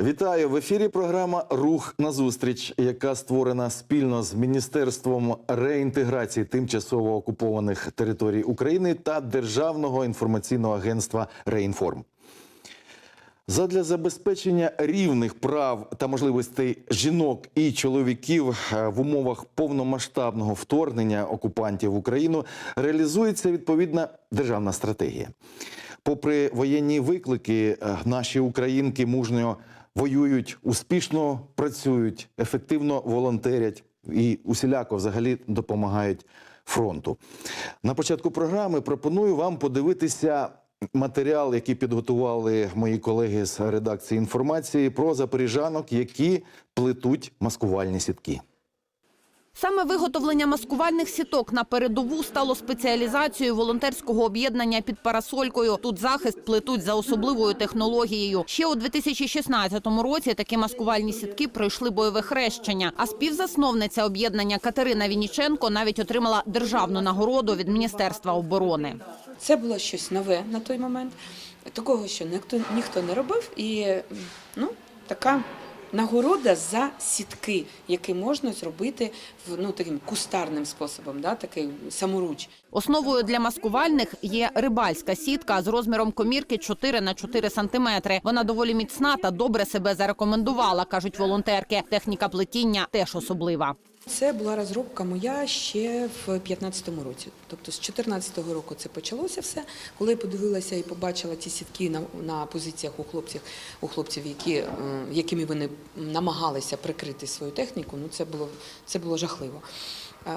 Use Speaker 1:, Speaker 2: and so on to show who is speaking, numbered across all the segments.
Speaker 1: Вітаю в ефірі. Програма Рух назустріч, яка створена спільно з Міністерством реінтеграції тимчасово окупованих територій України та Державного інформаційного агентства Реінформ. Задля забезпечення рівних прав та можливостей жінок і чоловіків е, в умовах повномасштабного вторгнення окупантів в Україну реалізується відповідна державна стратегія. Попри воєнні виклики, е, наші українки мужньо воюють, успішно працюють, ефективно волонтерять і усіляко взагалі допомагають фронту. На початку програми пропоную вам подивитися матеріал, який підготували мої колеги з редакції інформації про запоріжанок, які плетуть маскувальні сітки.
Speaker 2: Саме виготовлення маскувальних сіток на передову стало спеціалізацією волонтерського об'єднання під парасолькою. Тут захист плетуть за особливою технологією. Ще у 2016 році такі маскувальні сітки пройшли бойове хрещення. А співзасновниця об'єднання Катерина Вініченко навіть отримала державну нагороду від Міністерства оборони.
Speaker 3: Це було щось нове на той момент, такого, що ніхто, ніхто не робив, і ну, така нагорода за сітки, які можна зробити ну, таким кустарним способом, да, такий саморуч.
Speaker 2: Основою для маскувальних є рибальська сітка з розміром комірки 4 на 4 сантиметри. Вона доволі міцна та добре себе зарекомендувала, кажуть волонтерки. Техніка плетіння теж особлива.
Speaker 3: Це була розробка моя ще в 15-му році. Тобто з 14-го року це почалося все. Коли я подивилася і побачила ті сітки на, на позиціях у хлопців, у хлопців, які, якими вони намагалися прикрити свою техніку, ну це було, це було жахливо.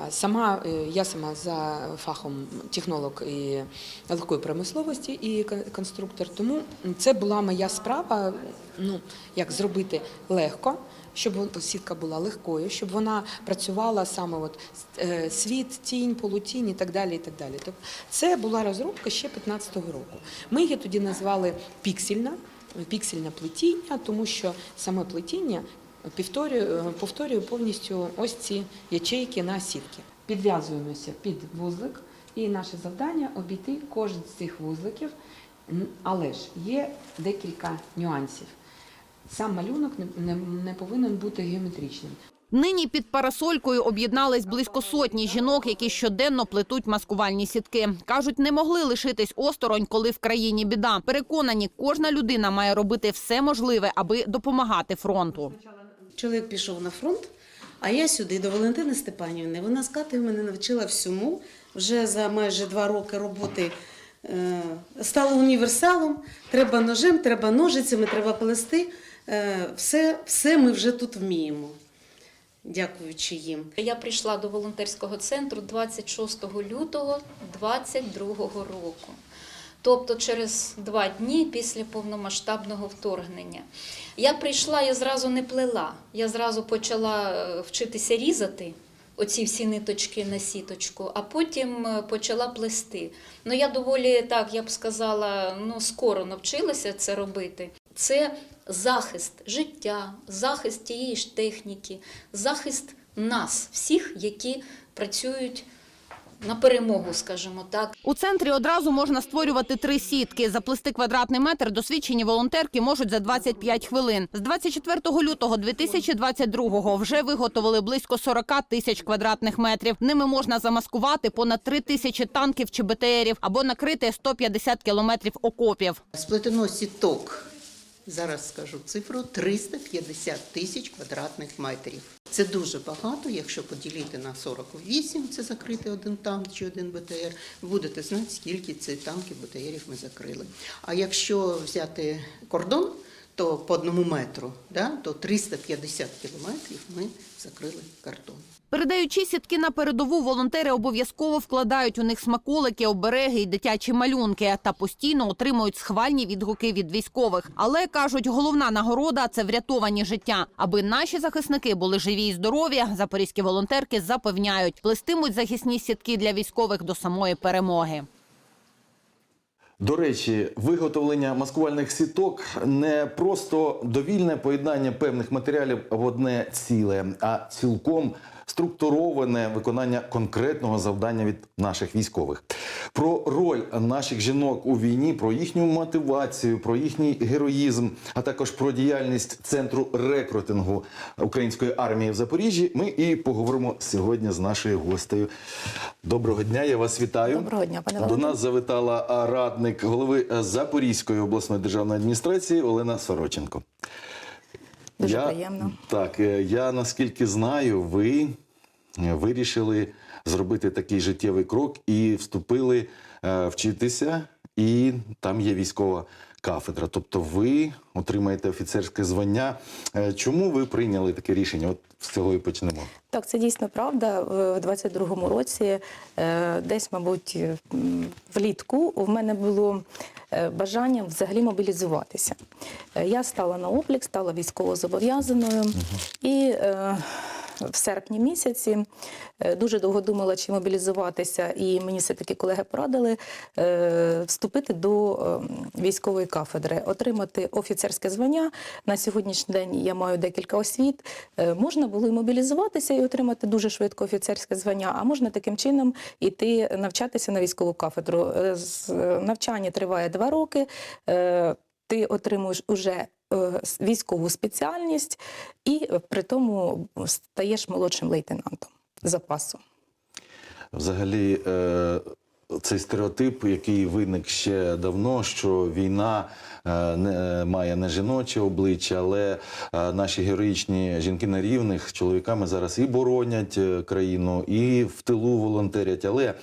Speaker 3: Сама е, я сама за фахом технолог і легкої промисловості і кон- конструктор. Тому це була моя справа. Ну як зробити легко, щоб сітка була легкою, щоб вона працювала саме от е, світ, тінь, полутінь і так далі. І так далі. Тобто це була розробка ще 15-го року. Ми її тоді назвали піксельна, піксельне плетіння, тому що саме плетіння повторює, е, повторює повністю ось ці ячейки на сітки. Підв'язуємося під вузлик, і наше завдання обійти кожен з цих вузликів, але ж є декілька нюансів. Сам малюнок не, не, не повинен бути геометричним.
Speaker 2: Нині під парасолькою об'єднались близько сотні жінок, які щоденно плетуть маскувальні сітки. Кажуть, не могли лишитись осторонь, коли в країні біда. Переконані, кожна людина має робити все можливе, аби допомагати фронту.
Speaker 4: Чоловік пішов на фронт, а я сюди до Валентини Степанівни. Вона з Катею мене навчила всьому. Вже за майже два роки роботи е, стала універсалом. Треба ножем, треба ножицями, треба плести. Е, все, все ми вже тут вміємо, дякуючи їм.
Speaker 5: Я прийшла до волонтерського центру 26 лютого 2022 року. Тобто через два дні після повномасштабного вторгнення. Я прийшла, я зразу не плела. Я зразу почала е, вчитися різати оці всі ниточки на сіточку, а потім е, почала плести. Ну я доволі так, я б сказала, ну скоро навчилася це робити. Це захист життя, захист тієї ж техніки, захист нас, всіх, які працюють на перемогу, скажімо так.
Speaker 2: У центрі одразу можна створювати три сітки. Заплести квадратний метр досвідчені волонтерки можуть за 25 хвилин. З 24 лютого 2022-го вже виготовили близько 40 тисяч квадратних метрів. Ними можна замаскувати понад 3 тисячі танків чи БТРів або накрити 150 кілометрів окопів.
Speaker 6: Сплетено сіток. Зараз скажу цифру 350 тисяч квадратних метрів. Це дуже багато. Якщо поділити на 48, це закрити один танк чи один БТР, будете знати, скільки цих танків БТРів ми закрили. А якщо взяти кордон, то по одному метру, да, то 350 кілометрів ми закрили картон.
Speaker 2: Передаючи сітки на передову, волонтери обов'язково вкладають у них смаколики, обереги і дитячі малюнки та постійно отримують схвальні відгуки від військових. Але кажуть, головна нагорода це врятовані життя. Аби наші захисники були живі і здорові. Запорізькі волонтерки запевняють, плестимуть захисні сітки для військових до самої перемоги.
Speaker 1: До речі, виготовлення маскувальних сіток не просто довільне поєднання певних матеріалів в одне ціле, а цілком структуроване виконання конкретного завдання від наших військових. Про роль наших жінок у війні, про їхню мотивацію, про їхній героїзм, а також про діяльність центру рекрутингу української армії в Запоріжжі. Ми і поговоримо сьогодні з нашою гостею. Доброго дня, я вас вітаю.
Speaker 7: Доброго дня, пане
Speaker 1: До нас завітала радник голови Запорізької обласної державної адміністрації Олена Сороченко.
Speaker 7: Дуже
Speaker 1: я,
Speaker 7: приємно.
Speaker 1: Так, е, я наскільки знаю, ви е, вирішили зробити такий життєвий крок і вступили е, вчитися, і там є військова кафедра. Тобто ви отримаєте офіцерське звання. Е, Чому ви прийняли таке рішення? От з цього і почнемо.
Speaker 7: Так, це дійсно правда. В 22-му році, е, десь, мабуть, влітку, в мене було е, бажання взагалі мобілізуватися. Е, Я стала на облік, стала військовозобов'язаною і. В серпні місяці е, дуже довго думала, чи мобілізуватися, і мені все-таки колеги порадили е, вступити до е, військової кафедри, отримати офіцерське звання. На сьогоднішній день я маю декілька освіт. Е, Можна було і мобілізуватися і отримати дуже швидко офіцерське звання, а можна таким чином іти навчатися на військову кафедру. Навчання триває два роки. Ти отримуєш уже військову спеціальність і е, при тому стаєш молодшим лейтенантом запасу.
Speaker 1: Взагалі, е, цей стереотип, який виник ще давно, що війна е, не має не жіноче обличчя, але е, наші героїчні жінки на рівних з чоловіками зараз і боронять е, країну, і в тилу волонтерять. Але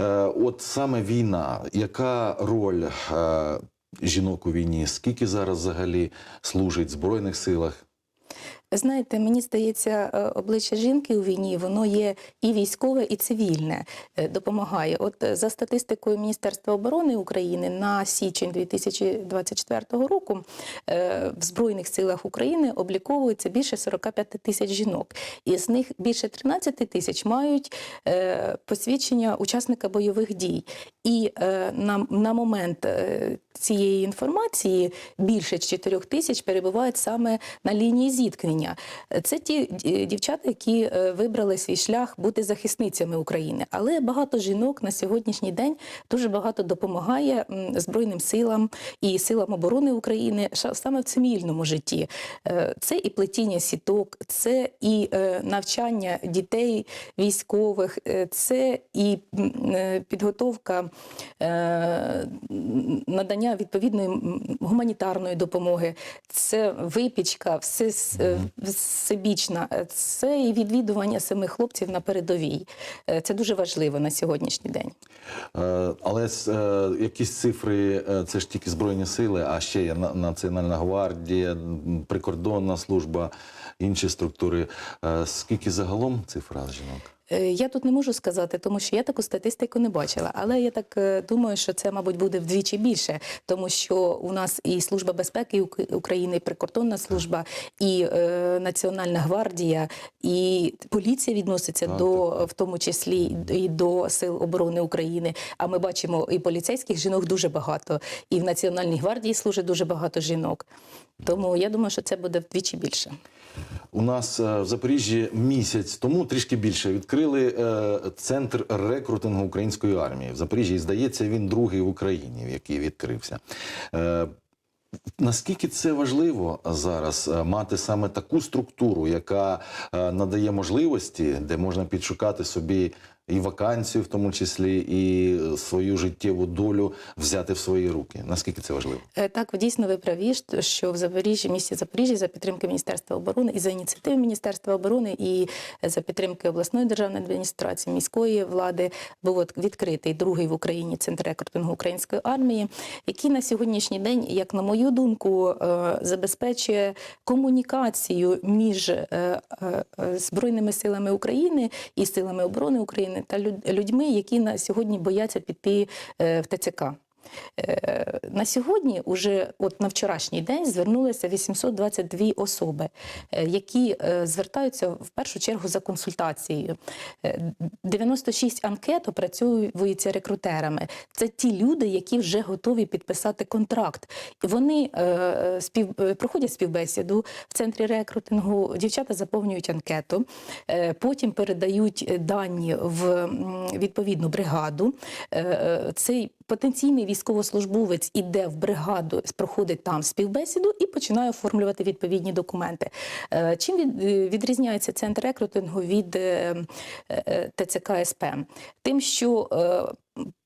Speaker 1: е, от саме війна, яка роль е, жінок у війні? Скільки зараз взагалі служить в збройних силах?
Speaker 7: Знаєте, мені здається, е, обличчя жінки у війні воно є і військове, і цивільне. е, Допомагає. От е, за статистикою Міністерства оборони України на січень 2024 року в Збройних силах України обліковується більше 45 тисяч жінок. Із них більше 13 тисяч мають посвідчення учасника бойових дій. І на, на момент цієї інформації більше 4 тисяч перебувають саме на лінії зіткнення. Це ті дівчата, які е, вибрали свій шлях бути захисницями України. Але багато жінок на сьогоднішній день дуже багато допомагає Збройним силам і силам оборони України саме в цивільному житті. Е, Це і плетіння сіток, це і е, навчання дітей військових, е, це і е, підготовка е, надання відповідної гуманітарної допомоги, це випічка, все е, всебічна, це і відвідування самих хлопців на передовій. Е, Це дуже важливо на сьогоднішній день.
Speaker 1: Е, Але е, якісь цифри це ж тільки збройні сили, а ще є На- Національна гвардія, прикордонна служба, інші структури. Скільки загалом цифра жінок?
Speaker 7: Е, Я тут не можу сказати, тому що я таку статистику не бачила. Але я так е, думаю, що це, мабуть, буде вдвічі більше, тому що у нас і Служба безпеки України, і прикордонна служба, і е, Національна гвардія, і поліція відноситься
Speaker 1: Так,
Speaker 7: до,
Speaker 1: так, так.
Speaker 7: в тому числі і до сил оборони України. А ми бачимо і поліцейських жінок дуже багато, і в Національній гвардії служить дуже багато жінок. Тому я думаю, що це буде вдвічі більше.
Speaker 1: У нас е, в Запоріжжі місяць тому трішки більше відкрили е, центр рекрутингу української армії в Запоріжжі. І здається, він другий в Україні, який відкрився. Е, Наскільки це важливо зараз мати саме таку структуру, яка надає можливості, де можна підшукати собі і вакансію, в тому числі, і свою життєву долю взяти в свої руки? Наскільки це важливо?
Speaker 7: Е, Так, дійсно ви праві, що- в Запоріжжі, місті Запоріжжя за підтримки Міністерства оборони і за ініціативи Міністерства оборони, і за підтримки обласної державної адміністрації, міської влади був відкритий другий в Україні центр рекрутингу української армії, який на сьогоднішній день, як на мою думку, е, забезпечує комунікацію між е, збройними силами України і силами оборони України та людьми, які на сьогодні бояться піти е, в ТЦК. Е, На сьогодні, уже от на вчорашній день, звернулося 822 особи, е, які е, звертаються в першу чергу за консультацією. Е, 96 анкет опрацьовуються рекрутерами. Це ті люди, які вже готові підписати контракт. Вони спів, проходять співбесіду в центрі рекрутингу. Дівчата заповнюють анкету, потім передають дані в відповідну бригаду. Цей потенційний військовослужбовець іде в бригаду, проходить там співбесіду і починає оформлювати відповідні документи. Е, Чим е, відрізняється центр рекрутингу від е, ТЦК СП? Тим, що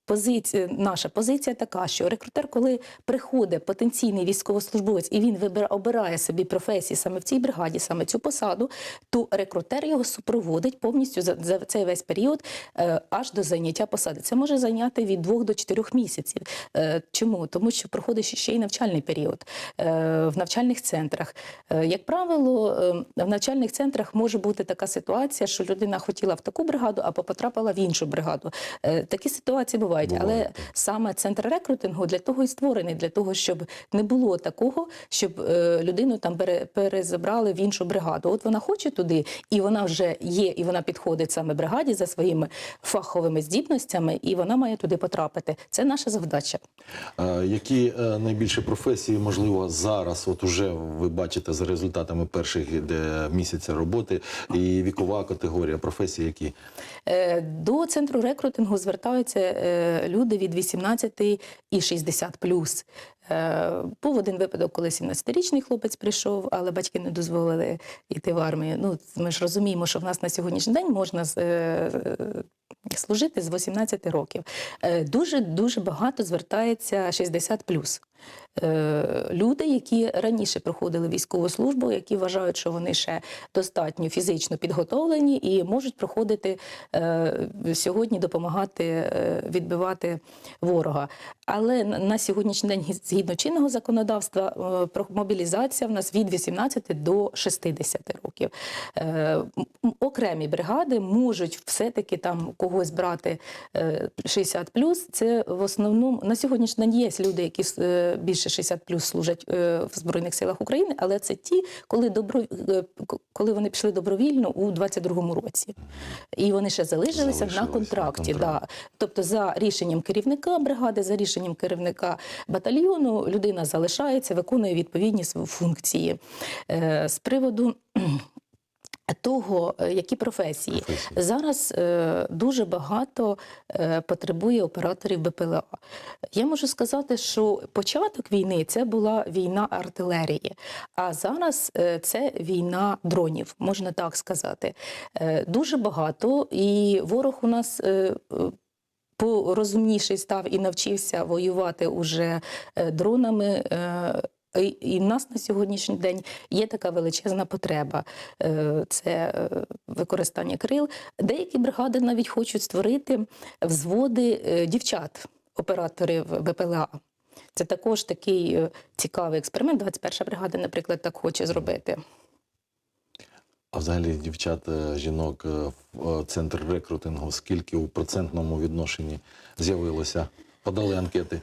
Speaker 7: Позиція, наша позиція така, що рекрутер, коли приходить потенційний військовослужбовець і він вибира, обирає собі професії саме в цій бригаді, саме цю посаду, то рекрутер його супроводить повністю за, за цей весь період е, аж до зайняття посади. Це може зайняти від двох до чотирьох місяців. Е, чому? Тому що проходить ще й навчальний період е, в навчальних центрах. Е, як правило, е, в навчальних центрах може бути така ситуація, що людина хотіла в таку бригаду, або потрапила в іншу бригаду. Е, такі ситуації бувають,
Speaker 1: Буває,
Speaker 7: але
Speaker 1: так.
Speaker 7: саме центр рекрутингу для того і створений, для того, щоб не було такого, щоб е, людину там пере, перезабрали в іншу бригаду. От вона хоче туди, і вона вже є, і вона підходить саме бригаді за своїми фаховими здібностями, і вона має туди потрапити. Це наша завдача.
Speaker 1: Е, Які е, найбільше професії, можливо, зараз, от уже ви бачите за результатами перших де, місяця роботи, і вікова категорія професій, які
Speaker 7: Е, До центру рекрутингу звертаються е, люди від 18 і 60 плюс. Був один випадок, коли 17-річний хлопець прийшов, але батьки не дозволили йти в армію. Ну, ми ж розуміємо, що в нас на сьогоднішній день можна е, служити з 18 років. Е, Дуже дуже багато звертається 60 плюс. Е, Люди, які раніше проходили військову службу, які вважають, що вони ще достатньо фізично підготовлені і можуть проходити е, сьогодні допомагати е, відбивати ворога. Але на- сьогоднішній день, згідно чинного законодавства, е, мобілізація в нас від 18 до 60 років. Е, Окремі бригади можуть все-таки там когось брати е, 60 Це в основному на сьогоднішній день є люди, які е, більше 60 служать е, в Збройних силах України, але це ті, коли добро е, коли вони пішли добровільно у 22-му році. І вони ще залишилися на
Speaker 1: на
Speaker 7: контракті.
Speaker 1: контракті.
Speaker 7: Да. Тобто, за рішенням керівника бригади, за рішенням керівника батальйону, людина залишається, виконує відповідні функції. Е, З приводу того, е, які професії.
Speaker 1: Професії.
Speaker 7: Зараз е, дуже багато е, потребує операторів БПЛА. Я можу сказати, що початок війни це була війна артилерії, а зараз е, це війна дронів, можна так сказати. Е, дуже багато, і ворог у нас. е, е, Порозумніший став і навчився воювати уже е, дронами. І- в нас на сьогоднішній день є така величезна потреба. Е, Це е, використання крил. Деякі бригади навіть хочуть створити взводи е, дівчат, операторів БПЛА. Це також такий цікавий експеримент. 21 бригада, наприклад, так хоче зробити.
Speaker 1: А взагалі дівчат, жінок в центр рекрутингу, скільки у процентному відношенні з'явилося? Подали анкети.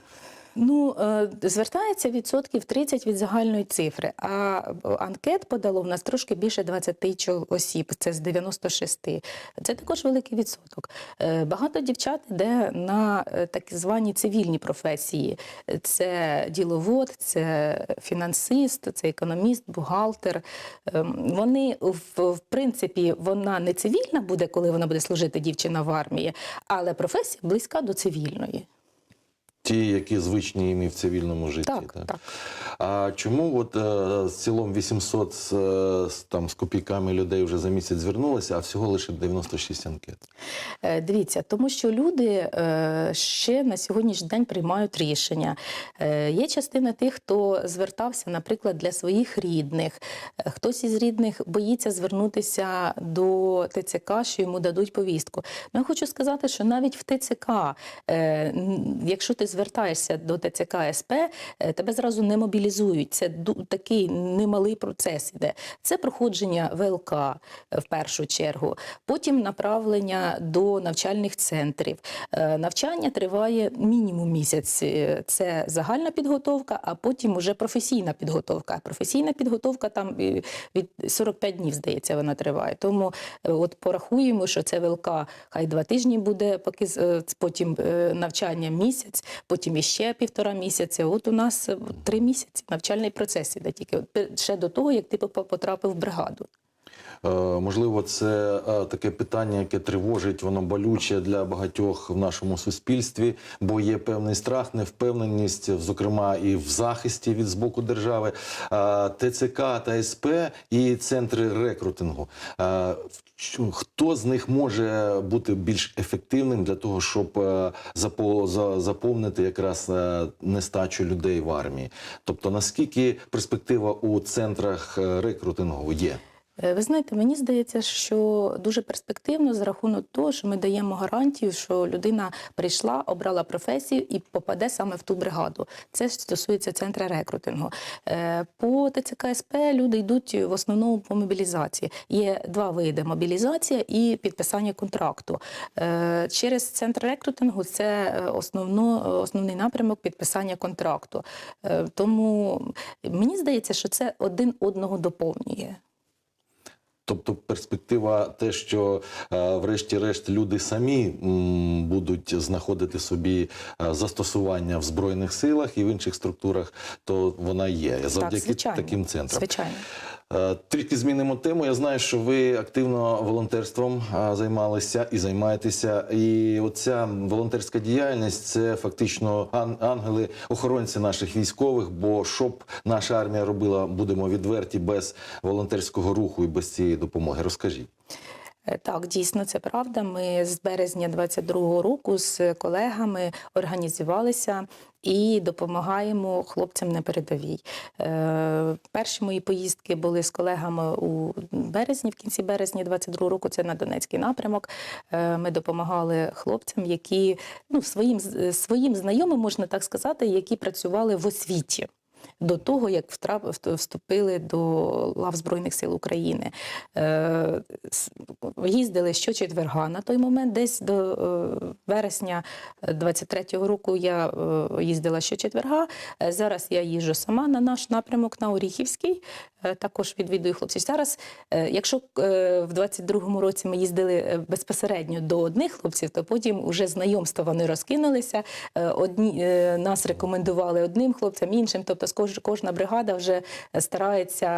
Speaker 7: Ну, е, звертається відсотків 30 від загальної цифри, а анкет подало в нас трошки більше 20 чол- осіб, це з 96. Це також великий відсоток. Е, Багато дівчат йде на е, так звані цивільні професії. Це діловод, це фінансист, це економіст, бухгалтер. Ем, Вони, в принципі, вона не цивільна буде, коли вона буде служити дівчина в армії, але професія близька до цивільної.
Speaker 1: Ті, які звичні їм і в цивільному житті.
Speaker 7: Так, так.
Speaker 1: А чому от е, з цілом 800 з, е, з, там, з копійками людей вже за місяць звернулося, а всього лише 96 анкет?
Speaker 7: Е, Дивіться, тому що люди е, ще на сьогоднішній день приймають рішення. Е, Є частина тих, хто звертався, наприклад, для своїх рідних. Е, Хтось із рідних боїться звернутися до ТЦК, що йому дадуть повістку. Ну, я хочу сказати, що навіть в ТЦК, е, якщо ти звертаєшся до ТЦК СП, е, тебе зразу не мобілізують. Це такий немалий процес іде. Це проходження ВЛК е, в першу чергу, потім направлення до навчальних центрів. Е, Навчання триває мінімум місяць. Це загальна підготовка, а потім уже професійна підготовка. Професійна підготовка там від 45 днів, здається, вона триває. Тому от порахуємо, що це ВЛК хай два тижні буде, поки потім навчання місяць, потім іще півтора місяця. От у нас е, три місяці навчальний процес іде тільки е, ще до того, як ти потрапив в бригаду.
Speaker 1: Е, Можливо, це е, таке питання, яке тривожить, воно болюче для багатьох в нашому суспільстві, бо є певний страх, невпевненість, зокрема і в захисті від з боку держави. Е, ТЦК та СП і центри рекрутингу. Хто з них може бути більш ефективним для того, щоб запо- за- заповнити якраз нестачу людей в армії? Тобто, наскільки перспектива у центрах рекрутингу є?
Speaker 7: Е, Ви знаєте, мені здається, що дуже перспективно за рахунок того, що ми даємо гарантію, що людина прийшла, обрала професію і попаде саме в ту бригаду. Це стосується центру рекрутингу. Е, По ТЦК СП люди йдуть в основному по мобілізації. Є два види: мобілізація і підписання контракту. Е, Через центр рекрутингу це основно, основний напрямок підписання контракту. Тому мені здається, що це один одного доповнює.
Speaker 1: Тобто перспектива, те, що е, врешті-решт люди самі будуть знаходити собі е, застосування в збройних силах і в інших структурах, то вона є завдяки
Speaker 7: так,
Speaker 1: таким центрам.
Speaker 7: Звичайно.
Speaker 1: Е, Трішки змінимо тему. Я знаю, що ви активно волонтерством е, займалися і займаєтеся. І оця волонтерська діяльність це фактично ангели, охоронці наших військових. Бо що наша армія робила, будемо відверті без волонтерського руху і без цієї допомоги. Розкажіть.
Speaker 7: Е, Так, дійсно, це правда. Ми з березня 22-го року з колегами організувалися і допомагаємо хлопцям на передовій. Е, Перші мої поїздки були з колегами у березні, в кінці березня 22-го року. Це на Донецький напрямок. Е, Ми допомагали хлопцям, які ну своїм своїм знайомим, можна так сказати, які працювали в освіті. До того, як вступили до лав Збройних сил України. Е, Їздили щочетверга на той момент, десь до е, вересня 23-го року я е, їздила щочетверга. Е, Зараз я їжджу сама на наш напрямок на Оріхівський. Е, Також відвідую хлопців. Зараз, е, якщо е, в 22-му році ми їздили е, безпосередньо до одних хлопців, то потім уже знайомства вони розкинулися. Е, Одні е, нас рекомендували одним хлопцям, іншим. Тобто кожна бригада вже старається.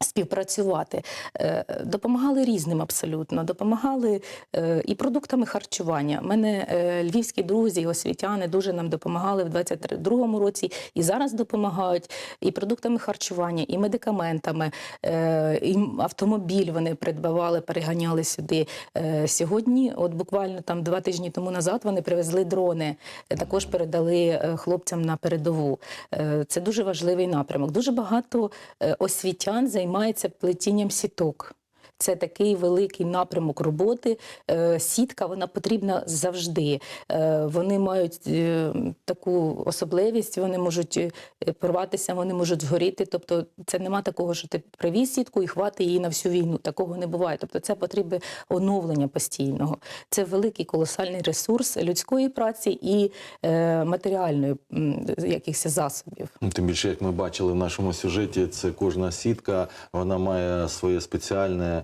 Speaker 7: Співпрацювати Е, допомагали різним абсолютно. Допомагали е, і продуктами харчування. У мене е, львівські друзі, освітяни дуже нам допомагали в 22-му році і зараз допомагають і продуктами харчування, і медикаментами, і автомобіль вони придбавали, переганяли сюди. Сьогодні, от буквально там два тижні тому назад, вони привезли дрони, також передали хлопцям на передову. Це дуже важливий напрямок. Дуже багато освітян займається плетінням сіток. Це такий великий напрямок роботи. Е, Сітка вона потрібна завжди. Е, Вони мають е, таку особливість, вони можуть порватися, вони можуть згоріти. Тобто, це нема такого, що ти привіз сітку і хвати її на всю війну. Такого не буває. Тобто, це потрібне оновлення постійного. Це великий колосальний ресурс людської праці і матеріальної якихось засобів.
Speaker 1: Ну, Тим більше, як ми бачили в нашому сюжеті, це кожна сітка, вона має своє спеціальне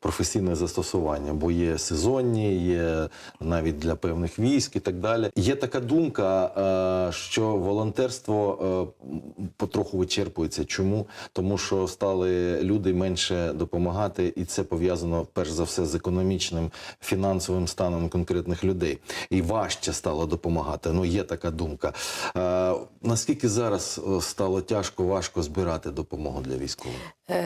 Speaker 1: професійне застосування, бо є сезонні, є навіть для певних військ і так далі. Є така думка, е, що волонтерство е, потроху вичерпується. Чому? Тому що стали люди менше допомагати, і це пов'язано перш за все з економічним фінансовим станом конкретних людей. І важче стало допомагати. Ну є така думка. Е, наскільки зараз стало тяжко, важко збирати допомогу для військових?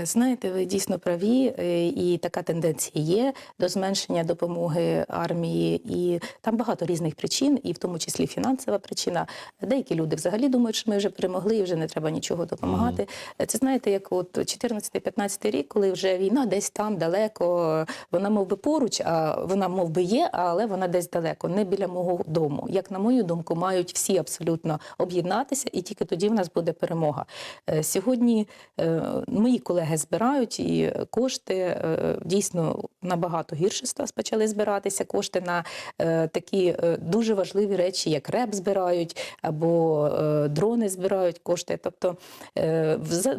Speaker 7: Знаєте, ви дійсно праві, і така тенденція є до зменшення допомоги армії, і там багато різних причин, і в тому числі фінансова причина. Деякі люди взагалі думають, що ми вже перемогли і вже не треба нічого допомагати. Це знаєте, як от 14-15 рік, коли вже війна десь там далеко, вона мов би поруч, а вона мов би є, але вона десь далеко, не біля мого дому. Як на мою думку, мають всі абсолютно об'єднатися, і тільки тоді в нас буде перемога. Е, Сьогодні е, мої колеги збирають і кошти е, дійсно набагато гірше почали збиратися. Кошти на е, такі е, дуже важливі речі, як РЕП збирають або е, дрони збирають кошти. Тобто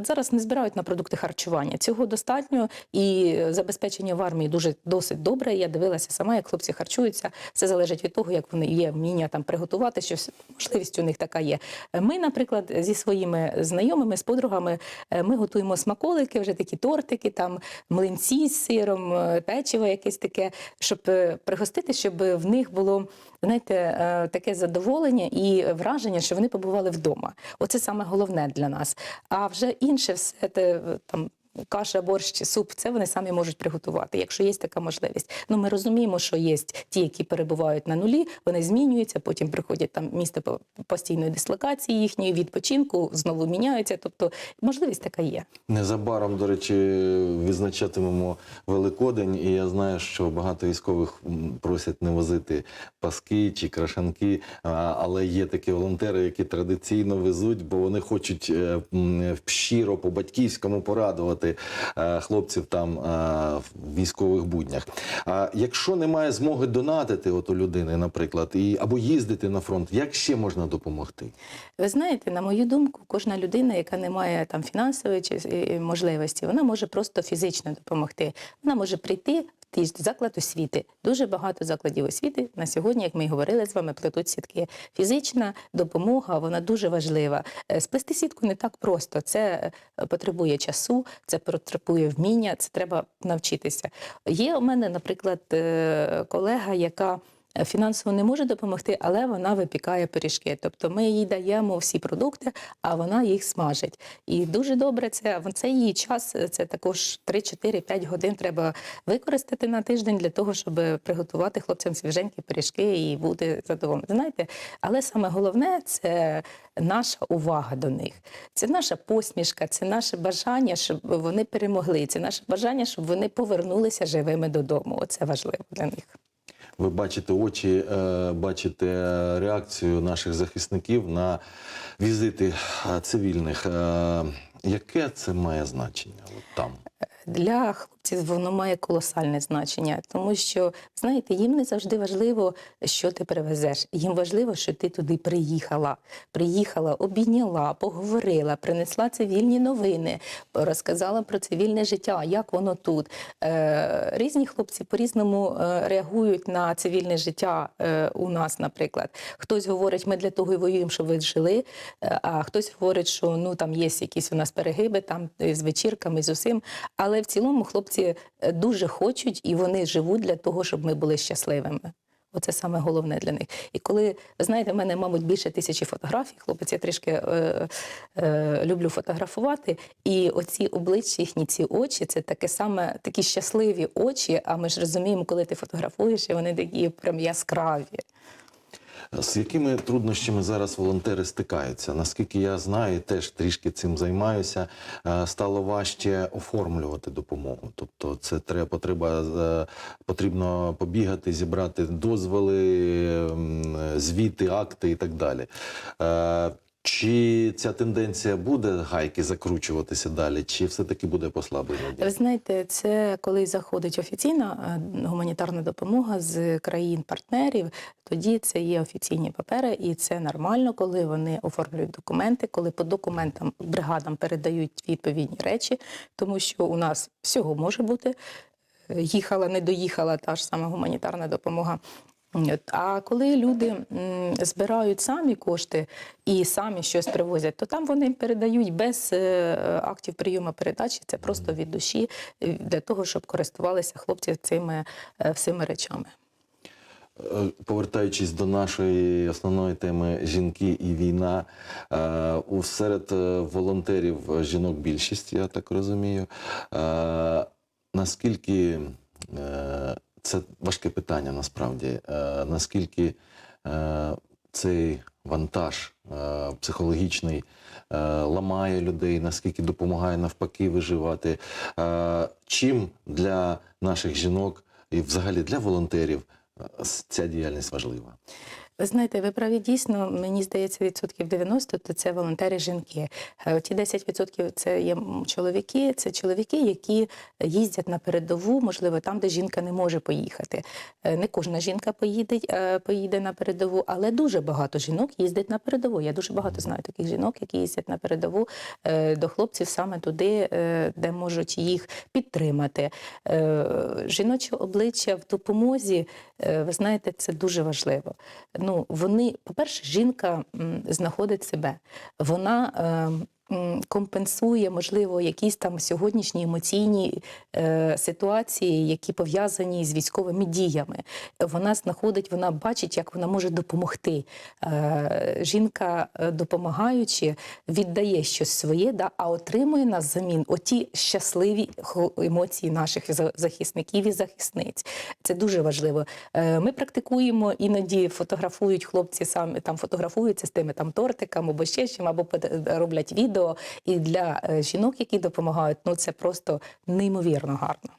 Speaker 7: зараз не збирають на продукти харчування. Цього достатньо і забезпечення в армії дуже досить добре. Я дивилася сама, як хлопці харчуються. Все залежить від того, як вони є вміння там приготувати щось. Можливість у них така є. Ми, наприклад, зі своїми знайомими, з подругами, ми готуємо смаколики, вже такі тортики, там млинці з сиром, е, печиво якесь таке, щоб е, пригостити, щоб в них було знаєте, е, таке задоволення і враження, що вони побували вдома. Оце саме головне для нас. А вже інше все те там. Каша, борщ, суп це вони самі можуть приготувати, якщо є така можливість. Ну ми розуміємо, що є ті, які перебувають на нулі, вони змінюються, потім приходять там місце по- постійної дислокації їхньої відпочинку, знову міняються. Тобто можливість така є.
Speaker 1: Незабаром, до речі, відзначатимемо Великодень, і я знаю, що багато військових просять не возити паски чи крашанки, але є такі волонтери, які традиційно везуть, бо вони хочуть е, щиро по батьківському порадувати е, хлопців там е, в військових буднях. А якщо немає змоги донатити от у людини, наприклад, і або їздити на фронт, як ще можна допомогти?
Speaker 7: Ви знаєте, на мою думку, кожна людина, яка не має там фінансової чи е, можливості, вона може просто фізично допомогти. Вона може прийти ж заклад освіти. Дуже багато закладів освіти на сьогодні, як ми й говорили з вами, плетуть сітки. Фізична допомога вона дуже важлива. Е, Сплести сітку не так просто. Це е, потребує часу, це потребує вміння, це треба навчитися. Є у мене, наприклад, е, колега, яка фінансово не може допомогти, але вона випікає пиріжки. Тобто ми їй даємо всі продукти, а вона їх смажить. І дуже добре це, це її час, це також 3-4-5 годин треба використати на тиждень для того, щоб приготувати хлопцям свіженькі пиріжки і бути задоволеним. Знаєте, але саме головне це наша увага до них. Це наша посмішка, це наше бажання, щоб вони перемогли. Це наше бажання, щоб вони повернулися живими додому. Оце важливо для них.
Speaker 1: Ви бачите очі, е, бачите реакцію наших захисників на візити е, цивільних. Е, Яке це має значення? От там
Speaker 7: Для хлопців воно має колосальне значення, тому що знаєте, їм не завжди важливо, що ти привезеш. Їм важливо, що ти туди приїхала. Приїхала, обійняла, поговорила, принесла цивільні новини, розказала про цивільне життя, як воно тут. Е, різні хлопці по-різному е, реагують на цивільне життя е, у нас, наприклад. Хтось говорить, ми для того і воюємо, щоб ви жили. А хтось говорить, що ну там є якісь у нас перегиби, там з вечірками, з усім. Але в цілому хлопці е, дуже хочуть і вони живуть для того, щоб ми були щасливими. Оце саме головне для них. І коли знаєте, в мене, мабуть, більше тисячі фотографій. Хлопець, я трішки е, е, люблю фотографувати. І оці обличчя, їхні ці очі, це таке саме такі щасливі очі. А ми ж розуміємо, коли ти фотографуєш, і вони такі прям яскраві.
Speaker 1: З якими труднощами зараз волонтери стикаються? Наскільки я знаю, теж трішки цим займаюся. е, Стало важче оформлювати допомогу. Тобто, це треба потреба е, потрібно побігати, зібрати дозволи, звіти, акти і так далі. Чи ця тенденція буде гайки закручуватися далі, чи все-таки буде послаблення?
Speaker 7: Ви знаєте, це коли заходить офіційна е, гуманітарна допомога з країн-партнерів, тоді це є офіційні папери, і це нормально, коли вони оформлюють документи, коли по документам бригадам передають відповідні речі, тому що у нас всього може бути. Е, Їхала, не доїхала та ж сама гуманітарна допомога. А коли люди збирають самі кошти і самі щось привозять, то там вони передають без е, актів прийому передачі. Це просто від душі е, для того, щоб користувалися хлопці цими е, всіми речами.
Speaker 1: Повертаючись до нашої основної теми жінки і війна, серед волонтерів жінок більшість, я так розумію. Наскільки це важке питання насправді, е, наскільки е, цей вантаж е, психологічний ламає людей, наскільки допомагає навпаки виживати. Чим для наших жінок і взагалі для волонтерів ця діяльність важлива?
Speaker 7: Ви знаєте, ви праві дійсно, мені здається, відсотків 90 то це волонтери жінки. Е, Ті 10% це є чоловіки, це чоловіки, які їздять на передову, можливо, там, де жінка не може поїхати. Е, Не кожна жінка поїде, е, поїде на передову, але дуже багато жінок їздять на передову. Я дуже багато знаю таких жінок, які їздять на передову до хлопців саме туди, де можуть їх підтримати. Жіноче обличчя в допомозі, ви знаєте, це дуже важливо. Ну, вони, по-перше, жінка знаходить себе. Вона е, м, компенсує, можливо, якісь там сьогоднішні емоційні е, ситуації, які пов'язані з військовими діями. Вона знаходить, вона бачить, як вона може допомогти. Е, жінка, е, допомагаючи, віддає щось своє, да, а отримує на замін оті щасливі емоції наших захисників і захисниць. Це дуже важливо. Е, Ми практикуємо іноді фотографують хлопці самі там фотографуються з тими там тортиками або ще чим, або роблять відео. І для е, жінок, які допомагають, ну це просто неймовірно гарно.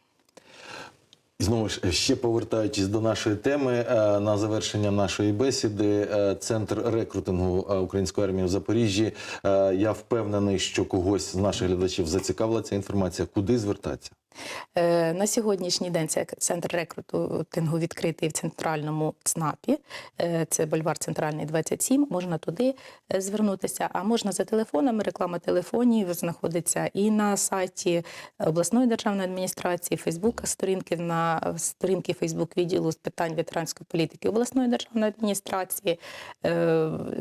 Speaker 1: І знову ж ще повертаючись до нашої теми е, на завершення нашої бесіди, е, центр рекрутингу е, української армії в Запоріжжі. Е, Я впевнений, що когось з наших глядачів зацікавила ця інформація. Куди звертатися?
Speaker 7: Е, На сьогоднішній день це центр рекрутингу відкритий в центральному ЦНАПі. Е, Це бульвар Центральний 27. Можна туди е, звернутися, а можна за телефонами. Реклама телефонів знаходиться і на сайті обласної державної адміністрації, Фейсбука, сторінки на сторінки Фейсбук відділу з питань ветеранської політики обласної державної адміністрації.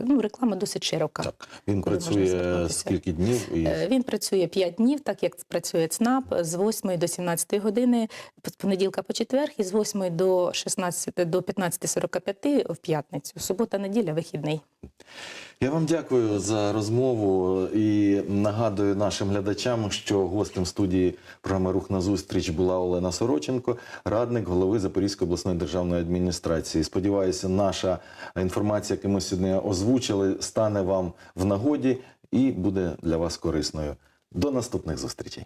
Speaker 7: Ну, реклама досить широка.
Speaker 1: Так, він працює скільки днів і
Speaker 7: Він працює 5 днів, так як працює ЦНАП з 8 до 17 години з понеділка по четвер, і з 8 до 16 до 15.45 в п'ятницю. Субота, неділя, вихідний.
Speaker 1: Я вам дякую за розмову і нагадую нашим глядачам, що гостем студії програми Рух на зустріч була Олена Сороченко, радник голови Запорізької обласної державної адміністрації. Сподіваюся, наша інформація, яку ми сьогодні озвучили, стане вам в нагоді і буде для вас корисною. До наступних зустрічей.